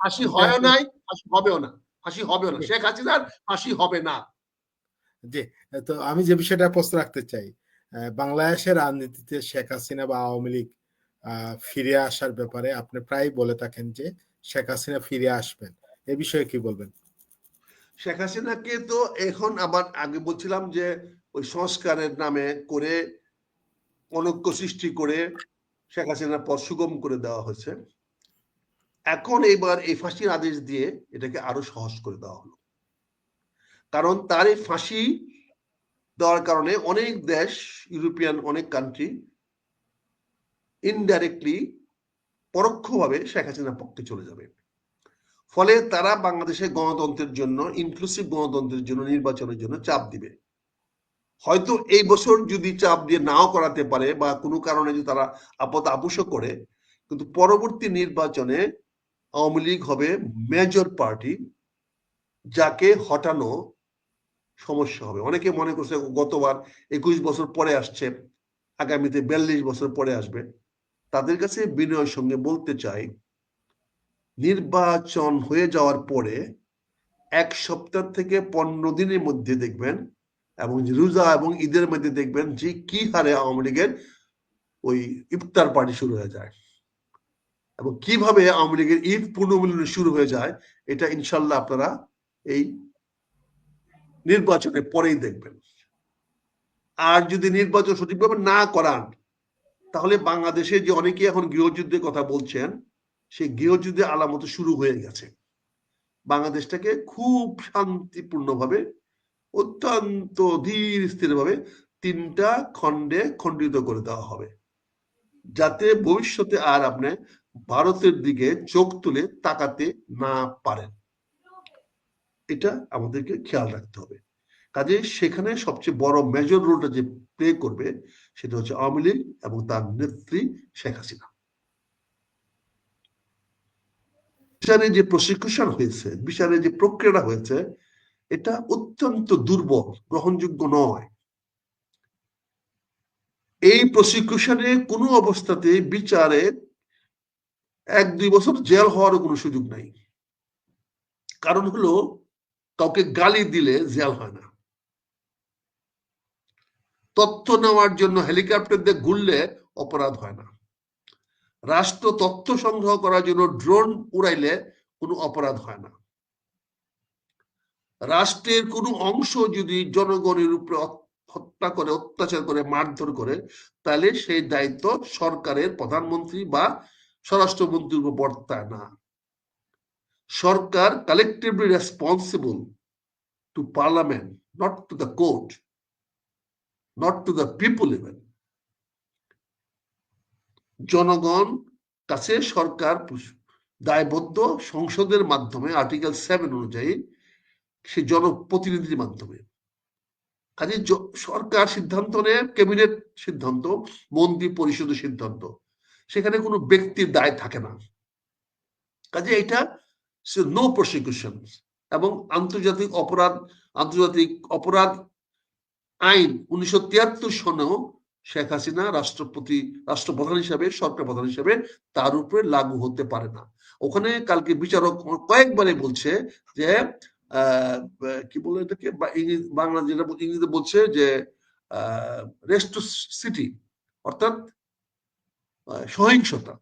ফাঁসি হয় নাই ফাঁসি হবেও না ফাঁসি হবেও না। শেখ হাসিনার ফাঁসি হবে না। জি তো আমি যে বিষয়টা প্রশ্ন রাখতে চাই বাংলাদেশের রাজনীতিতে শেখ হাসিনা বা আওয়ামী লীগ ফিরে আসার ব্যাপারে আপনি প্রায় বলে থাকেন যে শেখ হাসিনা ফিরে আসবেন। এ বিষয়ে কি বলবেন? শেখ হাসিনাকে তো এখন আবার আগে বলছিলাম যে ওই সংস্কারের নামে করে অনৈক্য সৃষ্টি করে শেখ হাসিনার পর সুগম করে দেওয়া হয়েছে। এখন এইবার এই ফাঁসির আদেশ দিয়ে এটাকে আরও সহজ করে দেওয়া হলো। কারণ তার এই ফাঁসি দেওয়ার কারণে অনেক দেশ, ইউরোপিয়ান অনেক কান্ট্রি ইনডাইরেক্টলি পরোক্ষভাবে শেখ হাসিনার পক্ষে চলে যাবে। ফলে তারা বাংলাদেশের গণতন্ত্রের জন্য ইনক্লুসিভ গণতন্ত্রের জন্য, নির্বাচনের জন্য চাপ দিবে। হয়তো এই বছর যদি চাপ দিয়ে নাও করাতে পারে বা কোনো কারণে যদি তারা আপদ আপুষও করে, কিন্তু পরবর্তী নির্বাচনে আওয়ামী লীগ হবে মেজর পার্টি যাকে হটানো সমস্যা হবে। অনেকে মনে করছে গতবার একুশ বছর পরে আসছে আগামীতে বিয়াল্লিশ বছর পরে আসবে। তাদের কাছে বিনয়ের সঙ্গে বলতে চাই নির্বাচন হয়ে যাওয়ার পরে এক সপ্তাহ থেকে পনেরো দিনের মধ্যে দেখবেন এবং রোজা এবং ঈদের মধ্যে দেখবেন যে কি হারে আওয়ামী লীগের ওই ইফতার পার্টি শুরু হয়ে যায়। এবং কীভাবে আওয়ামী লীগের ঈদ পুনর্মিলন শুরু হয়ে যায়, এটা ইনশাল্লাহ আপনারা এই নির্বাচনের পরেই দেখবেন। আর যদি নির্বাচন সঠিকভাবে না করান, তাহলে বাংলাদেশে যে অনেকে এখন গৃহযুদ্ধের কথা বলছেন, সেই গৃহযুদ্ধের আলামত শুরু হয়ে গেছে। বাংলাদেশটাকে খুব শান্তিপূর্ণভাবে, অত্যন্ত ধীর স্থির ভাবে তিনটা খণ্ডে খণ্ডিত করে দেওয়া হবে। যাতে ভবিষ্যতে আর আপনি ভারতের দিকে চোখ তুলে তাকাতে না পারেন। এটা আমাদেরকে খেয়াল রাখতে হবে। কাজে সেখানে সবচেয়ে বড় মেজর রোলটা যে প্লে করবে, সেটা হচ্ছে আওয়ামী লীগ এবং তার নেত্রী শেখ হাসিনা। বিচারে যে প্রসিকিউশন হয়েছে বিচারে যে প্রক্রিয়াটা হয়েছে, এটা অত্যন্ত দুর্বল, গ্রহণযোগ্য নয়। এই প্রসিকিউশনে কোনো অবস্থাতে বিচারে এক, দুই বছর জেল হওয়ারও কোনো সুযোগ নাই। কারণ হলো, কাউকে গালি দিলে জেল হয় না। তথ্য নেওয়ার জন্য হেলিকপ্টার দিয়ে ঘুরলে অপরাধ হয় না। রাষ্ট্র তথ্য সংগ্রহ করার জন্য ড্রোন উড়াইলে কোনো অপরাধ হয় না। রাষ্ট্রের কোনো অংশ যদি জনগণের উপরে হত্যা করে, অত্যাচার করে, মারধর করে, তাহলে সেই দায়িত্ব সরকারের প্রধানমন্ত্রী বা স্বরাষ্ট্রমন্ত্রীর বর্তায় না। সরকার collectively responsible to parliament not to the court not to the people even জনগণ কাছে সরকার দায়বদ্ধ সংসদের মাধ্যমে আর্টিকেল সেভেন অনুযায়ী সে জনপ্রতিনিধির মাধ্যমে। কাজে সরকার সিদ্ধান্ত নেয় ক্যাবিনেট সিদ্ধান্ত, মন্ত্রী পরিষদের সিদ্ধান্ত। সেখানে কোনো ব্যক্তির দায় থাকে না। কাজে এটা নো প্রসিকিউশন এবং আন্তর্জাতিক অপরাধ আন্তর্জাতিক অপরাধ আইন উনিশশো তিয়াত্তর সনেও শেখ হাসিনা রাষ্ট্রপতি, রাষ্ট্রপ্রধান হিসাবে, সরকার প্রধান হিসাবে তার উপরে লাগু হতে পারে না। ওখানে কালকে বিচারক কয়েকবারে বলছে যে কি বলে এটাকে? বাংলা যেটা ইংরেজিতে বলছে যে রেস্ট সিটি অর্থাৎ সহিংসতা।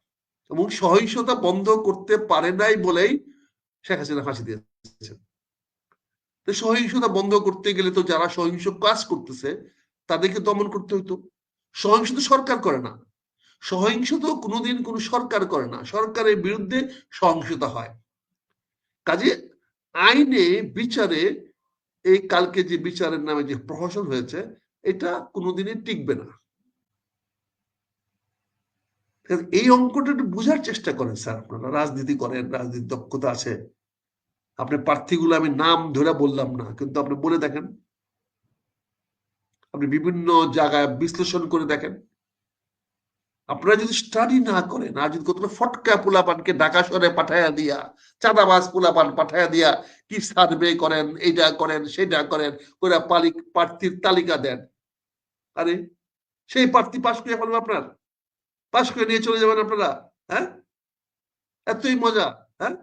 এবং সহিংসতা বন্ধ করতে পারে নাই বলেই শেখ হাসিনা ফাঁসি দিয়েছেন। সহিংসতা বন্ধ করতে গেলে তো যারা সহিংস কাজ করতেছে, তাদেরকে দমন করতে হইতো। সহিংসতা সরকার করে না। সহিংসতা কোনোদিন কোনো সরকার করে না। সরকারের বিরুদ্ধে সহিংসতা হয়। কাজে আইনে, বিচারে এই কালকে যে বিচারের নামে যে প্রহসন হয়েছে, এটা কোনোদিনই টিকবে না। এই অঙ্কটা একটু বোঝার চেষ্টা করেন স্যার আপনারা। রাজনীতি করেন রাজনীতি দক্ষতা আছে। আপনি প্রার্থীগুলো আমি নাম ধরে বললাম না, কিন্তু আপনি বলে দেখেন। আপনি বিভিন্ন জায়গায় বিশ্লেষণ করে দেখেন। আপনারা যদি স্টাডি না করেন, আর যদি কতটা ফটকা পোলাপানকে ঢাকা শহরে পাঠাইয়া দিয়া, চাঁদাবাজ পোলাপান পাঠাইয়া দিয়া কি সার্ভে করেন, এইটা করেন, সেটা করেন করে পালি প্রার্থীর তালিকা দেন। আরে সেই প্রার্থী পাশ করে ফেলবেন আপনার। পাশ করে নিয়ে চলে যাবেন আপনারা হ্যাঁ? এতই মজা হ্যাঁ?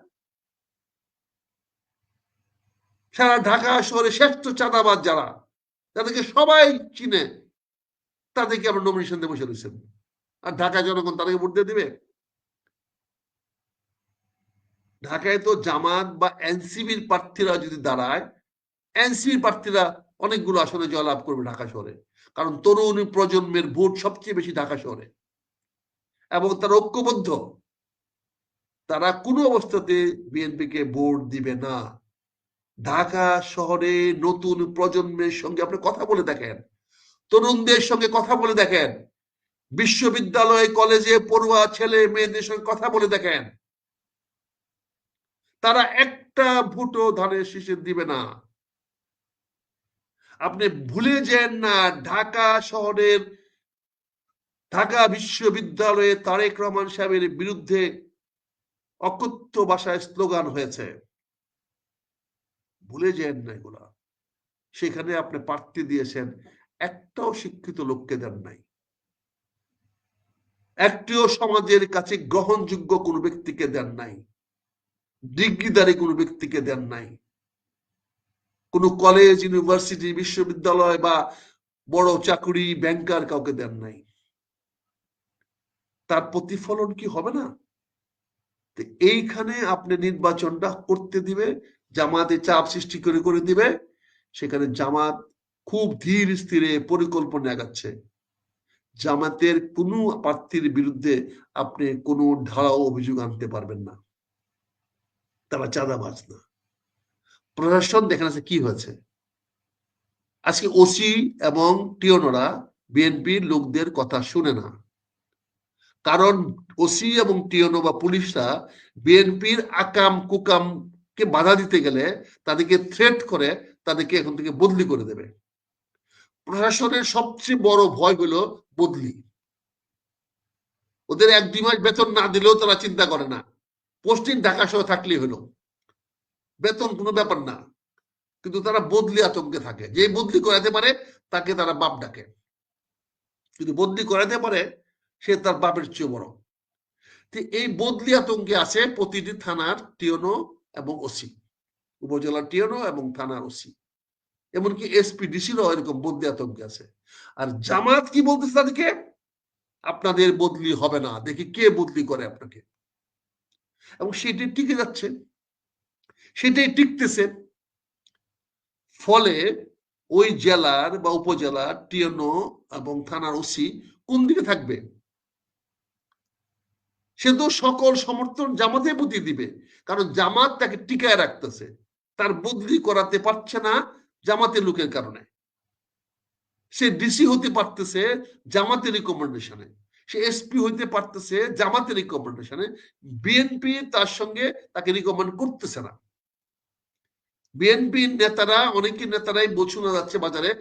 সারা ঢাকা শহরে শ্রেষ্ঠ চাঁদাবাদ যারা, তাদেরকে সবাই চিনে, তাদেরকে আমরা নমিনেশন দিয়ে বসে রয়েছেন আর ঢাকা জনগণ তাদেরকে ভোট দিয়ে দিবে? ঢাকায় তো জামাত বা এনসিবির প্রার্থীরা যদি দাঁড়ায় এনসিবির প্রার্থীরা অনেকগুলো আসনে জয়লাভ করবে ঢাকা শহরে। কারণ তরুণ প্রজন্মের ভোট সবচেয়ে বেশি ঢাকা শহরে। এবং তারা ঐক্যবদ্ধ। তারা কোনো অবস্থাতে বিএনপিকে ভোট দিবে না। ঢাকা শহরে নতুন প্রজন্মের সঙ্গে আপনি কথা বলে দেখেন, তরুণদের সঙ্গে কথা বলে দেখেন, বিশ্ববিদ্যালয়, কলেজে পড়ুয়া ছেলে মেয়েদের সঙ্গে কথা বলে দেখেন। তারা একটা ভোটও ধানের শীষে দিবে না। আপনি ভুলে যান না, ঢাকা শহরের ঢাকা বিশ্ববিদ্যালয়ে তারেক রহমান সাহেবের বিরুদ্ধে অকথ্য ভাষায় স্লোগান হয়েছে। ভুলে যান না এগুলা। সেখানে আপনি প্রার্থী দিয়েছেন, একটাও শিক্ষিত লোককে দেন নাই। একটিও সমাজের কাছে গ্রহণযোগ্য কোনো ব্যক্তিকে দেন নাই। ডিগ্রিধারী কোনো ব্যক্তিকে দেন নাই। কোনো কলেজ, ইউনিভার্সিটি, বিশ্ববিদ্যালয় বা বড় চাকরি, ব্যাংকার কাউকে দেন নাই। তার প্রতিফলন কি হবে না? এইখানে আপনি নির্বাচনটা করতে দিবে, জামাতে চাপ সৃষ্টি করে করে দিবে, সেখানে জামাত খুব ধীর স্থিরে পরিকল্পনা আগাচ্ছে জামাতের কোনো প্রার্থীর বিরুদ্ধে আপনি কোনো ঢালাও অভিযোগ আনতে পারবেন না। তারা চাঁদাবাজ না। প্রশাসন দেখেন আছে কি হয়েছে। আজকে ওসি এবং টিওনরা বিএনপির লোকদের কথা শুনে না। কারণ ওসি এবং টিওনো বা পুলিশরা বিএনপির আকাম কুকাম কে বাধা দিতে গেলে তাদেরকে থ্রেট করে, তাদেরকে এখন থেকে বদলি করে দেবে। প্রশাসনের সবচেয়ে বড় ভয় হলো বদলি। ওদের এক দুই মাস বেতন না দিলেও তারা চিন্তা করে না। পোস্টিং ঢাকা সহ থাকলেই হলো। বেতন কোনো ব্যাপার না। কিন্তু তারা বদলি আতঙ্কে থাকে। যে বদলি করাতে পারে, তাকে তারা বাপ ডাকে। কিন্তু বদলি করাতে পারে সে তার বাপের চেয়ে বড়। এই বদলি আতঙ্কে আছে প্রতিটি থানার টিওনো এবং ওসি, উপজেলার টিওনো এবং থানার ওসি। এমনকি এসপি ডিসিরও এরকম বদলি আতঙ্কে আছে। আর জামাত কি বলতেছে তাদেরকে? আপনাদের বদলি হবে না, দেখি কে বদলি করে আপনাকে। এবং সেটি টিকে যাচ্ছে, সেটাই টিকতেছে। ফলে ওই জেলার বা উপজেলার টিএনও এবং থানার ওসি কোন দিকে থাকবে? সে তো সকল সমর্থন জামাতের প্রতি দিবে। কারণ জামাত তাকে টিকায় রাখতেছে। তার বদলি করাতে পারছে না জামাতের লোকের কারণে। সে ডিসি হতে পারতেছে জামাতের রিকমেন্ডেশনে সে এসপি হইতে পারতেছে জামাতের রিকমেন্ডেশনে বিএনপি তার সঙ্গে তাকে রিকমেন্ড করতেছে না। বিএনপি নেতারা অনেকে নেতারাই বলে শোনা যাচ্ছে বাজারে